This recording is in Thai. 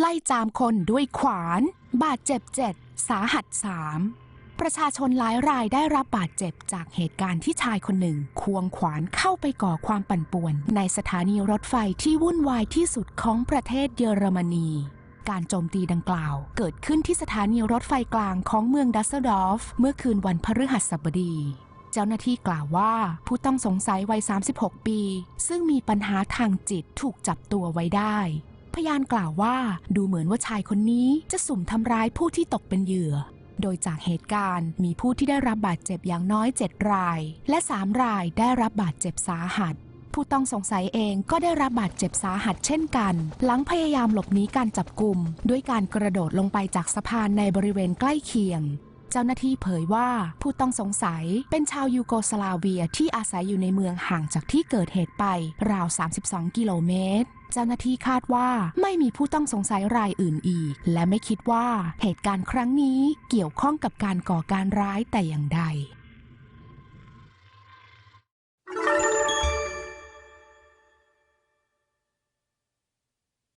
ไล่จามคนด้วยขวาน บาดเจ็บเจ็ดสาหัสสามประชาชนหลายรายได้รับบาดเจ็บจากเหตุการณ์ที่ชายคนหนึ่ง ควงขวานเข้าไปก่อความปั่นป่วน ในสถานีรถไฟที่วุ่นวายที่สุดของประเทศเยอรมนี การโจมตีดังกล่าว เกิดขึ้นที่สถานีรถไฟกลางของเมืองดัสเซลดอร์ฟเมื่อคืนวันพฤหัสบดี เจ้าหน้าที่กล่าวว่าผู้ต้องสงสัยวัย 36 ปี ซึ่งมีปัญหาทางจิตถูกจับตัวไว้ได้ พยานกล่าวว่าดูเหมือนว่าชายคนนี้จะสุ่มทำร้ายผู้ที่ตกเป็นเหยื่อ โดยจากเหตุการณ์มีผู้ที่ได้รับบาดเจ็บอย่างน้อย 7 ราย และ 3 รายได้รับบาดเจ็บสาหัส ผู้ต้องสงสัยเองก็ได้รับบาดเจ็บสาหัสเช่นกัน หลังพยายามหลบหนีการจับกลุ่ม ด้วยการกระโดดลงไปจากสะพานในบริเวณใกล้เคียง เจ้าหน้าที่เผยว่าผู้ต้องสงสัยเป็นชาวยูโกสลาเวียที่อาศัยอยู่ในเมืองห่างจากที่เกิดเหตุไปราว 32 กิโลเมตรเจ้าหน้าที่คาดว่าไม่มีผู้ต้องสงสัยรายอื่นอีก และไม่คิดว่าเหตุการณ์ครั้งนี้เกี่ยวข้องกับการก่อการร้ายแต่อย่างใด